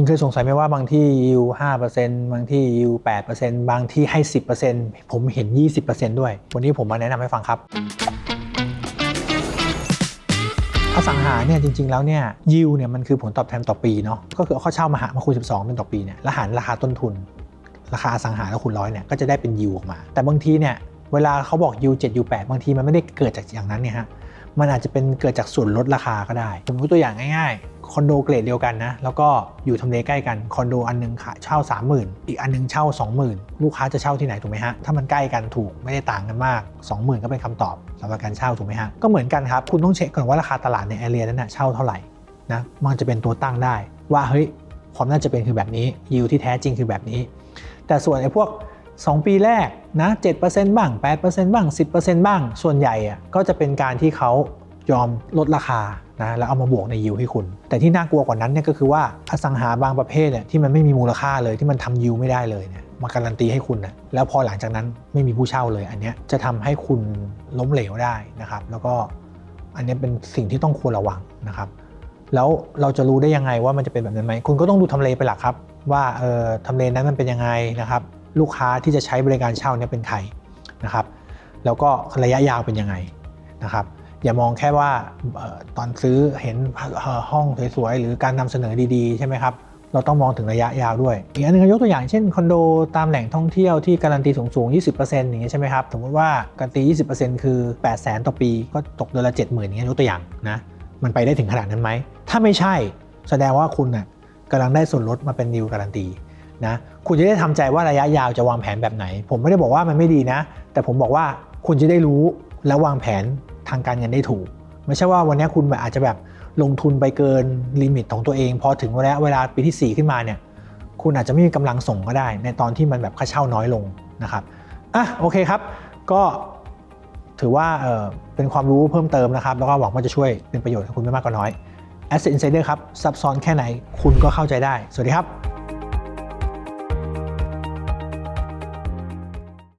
คุณเคยสงสัยไหมว่าบางที่ยิว5%บางที่ยิว8%บางที่ให้10%ผมเห็น20%ด้วย วันนี้ผมมาแนะนำให้ฟังครับ อสังหาเนี่ยจริง ๆ แล้วเนี่ยยิวเนี่ยมันคือผลตอบแทนต่อปีเนาะก็คือเอาข้อเช่ามาหามาคูณ 12 เป็นต่อปีเนี่ยแล้วหารราคาต้นทุน ราคาอสังหาแล้วคูณร้อยเนี่ยก็จะได้เป็นยิวออกมา แต่บางทีเนี่ยเวลาเขาบอกยิว7ยิว8บางทีมันไม่ได้เกิดจากอย่างนั้นเนี่ยฮะมันอาจจะเป็นเกิดจากส่วนลดราคาก็ได้ผมยกตัวอย่างง่ายๆ คอนโดเกรดเดียวกันนะ แล้วก็อยู่ทำเลใกล้กันคอนโดอันหนึงขายเช่า 30,000 อีกอันหนึงเช่า 20,000 ลูกค้าจะเช่าที่ไหนถูกไหมฮะ ถ้ามันใกล้กันถูกไม่ได้ต่างกันมาก 20,000 ก็เป็นคำตอบสำหรับการเช่าถูกไหมฮะ ก็เหมือนกันครับ คุณต้องเช็คก่อนว่าราคาตลาดในแอเรียนั้นนะเช่าเท่าไหร่นะมันจะเป็นตัวตั้งได้ว่าเฮ้ยความน่าจะเป็นคือแบบนี้ยิวที่แท้จริงคือแบบนี้ แต่ส่วนไอ้พวก 2 ปีแรกนะ7%บ้าง 8%บ้าง 10%บ้าง ส่วนใหญ่อะก็จะเป็นการที่เขา ยอมลดราคานะแล้วเอามาบวกในยิวให้คุณ แต่ที่น่ากลัวกว่านั้นเนี่ยก็คือว่าอสังหาบางประเภทเนี่ยที่มันไม่มีมูลค่าเลยที่มันทำยิวไม่ได้เลยเนี่ยมาการันตีให้คุณนะแล้วพอหลังจากนั้นไม่มีผู้เช่าเลย อันเนี้ยจะทำให้คุณล้มเหลวได้นะครับ แล้วก็อันเนี้ยเป็นสิ่งที่ต้องควรระวังนะครับแล้วเราจะรู้ได้ยังไงว่ามันจะเป็นแบบนั้นไหมคุณก็ต้องดูทำเลเป็นหลักครับ ว่าเออทำเลนั้นมันเป็นยังไงนะครับ ลูกค้าที่จะใช้บริการเช่าเนี่ยเป็นใครนะครับ แล้วก็ระยะยาวเป็นยังไงนะครับ อย่ามองแค่ว่าตอนซื้อเห็นห้องสวยๆ หรือการนำเสนอดีๆ ใช่ไหมครับ เราต้องมองถึงระยะยาวด้วย อีกอันหนึงยกตัวอย่างเช่นคอนโดตามแหล่งท่องเที่ยวที่การันตีสูงๆ 20%อย่างเงี้ยใช่ไหมครับ สมมติว่าการันตี 20%คือ 8 0 0 0 0 0ต่อปีก็ตกเดือนละ 70,000อย่างเงี้ยยกตัวอย่างนะ มันไปได้ถึงขนาดนั้นไหม ถ้าไม่ใช่แสดงว่าคุณน่ะกำลังได้ส่วนลดมาเป็นนิวการันตีนะ คุณจะได้ทำใจว่าระยะยาวจะวางแผนแบบไหน ผมไม่ได้บอกว่ามันไม่ดีนะ แต่ผมบอกว่าคุณจะได้รู้และวางแผน ทางการเงินได้ถูก ไม่ใช่ว่าวันนี้คุณแบบอาจจะแบบลงทุนไปเกินลิมิตของตัวเอง พอถึงเวลาเวลาปีที่ 4 ขึ้นมาเนี่ยคุณอาจจะไม่มีกำลังส่งก็ได้ ในตอนที่มันแบบค่าเช่าน้อยลงนะครับอะโอเคครับ ก็ถือว่าเออเป็นความรู้เพิ่มเติมนะครับ แล้วก็หวังว่าจะช่วยเป็นประโยชน์กับคุณไม่มากก็น้อย Asset Insider ครับซับซ้อนแค่ไหนคุณก็เข้าใจได้ สวัสดีครับ